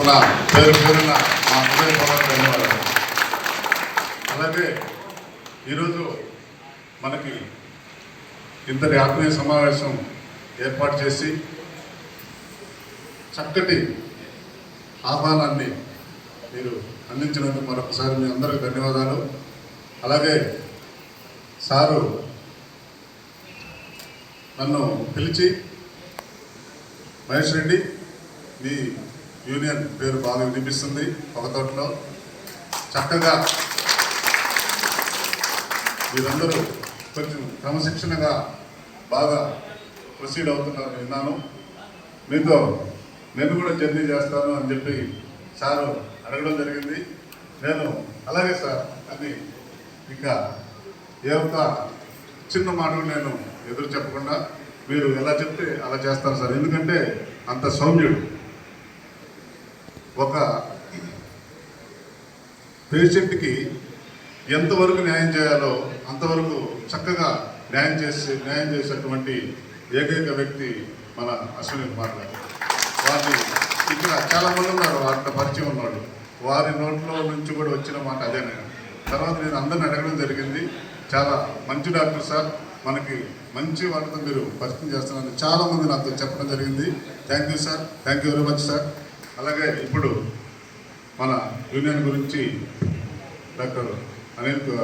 పేరు పేరున మా హృదయపూర్వక ధన్యవాదాలు. అలాగే ఈరోజు మనకి ఇంతటి ఆత్మీయ సమావేశం ఏర్పాటు చేసి చక్కటి ఆహ్వానాన్ని మీరు అందించినందుకు మరొకసారి మీ అందరికి ధన్యవాదాలు. అలాగే సారు నన్ను పిలిచి మహేష్ రెడ్డి మీ యూనియన్ పేరు బాగా వినిపిస్తుంది ఒక తోటలో. చక్కగా మీరందరూ కొంచెం క్రమశిక్షణగా బాగా ప్రొసీడ్ అవుతున్నారని విన్నాను. మీతో నేను కూడా జర్నీ చేస్తాను అని చెప్పి సారు అడగడం జరిగింది. నేను అలాగే సార్ అని ఇంకా ఏ ఒక్క చిన్న మాట నేను ఎదురు చెప్పకుండా మీరు ఎలా చెప్తే అలా చేస్తారు సార్. ఎందుకంటే అంత సౌమ్యుడు. ఒక పేషెంట్కి ఎంతవరకు న్యాయం చేయాలో అంతవరకు చక్కగా న్యాయం చేసే న్యాయం చేసేటువంటి ఏకైక వ్యక్తి మన అశ్విని కుమార్ గారు. వారిని ఇక్కడ చాలామంది ఉన్నారు వారితో పరిచయం ఉన్నాడు వారి నోట్లో నుంచి కూడా వచ్చిన మాట అదేనే తర్వాత నేను అందరిని అడగడం జరిగింది. చాలా మంచి డాక్టర్ సార్ మనకి మంచి వాళ్ళతో మీరు పరిచయం చేస్తున్నారు చాలామంది నాతో చెప్పడం జరిగింది. Thank you sir thank you very much sir. అలాగే ఇప్పుడు మన యూనియన్ గురించి డాక్టర్ అనిల్ కు-